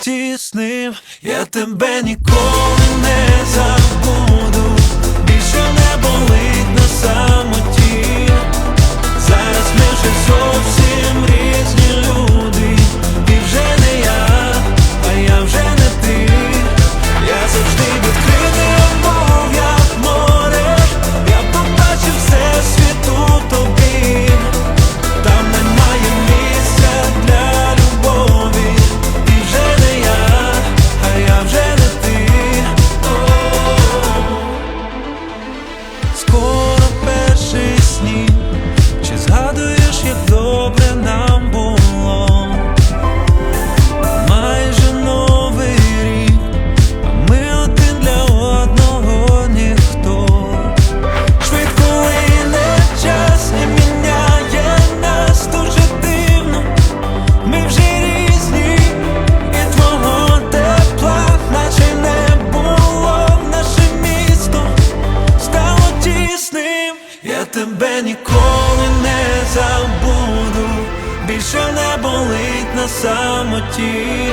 тіснив, я тебе ніколи не забув. тебе ніколи не забуду, більше не болить на самоті.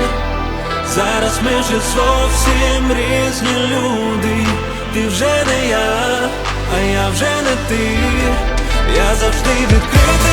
Зараз ми вже зовсім різні люди. Ти вже не я, а я вже не ти. Я завжди відкрита.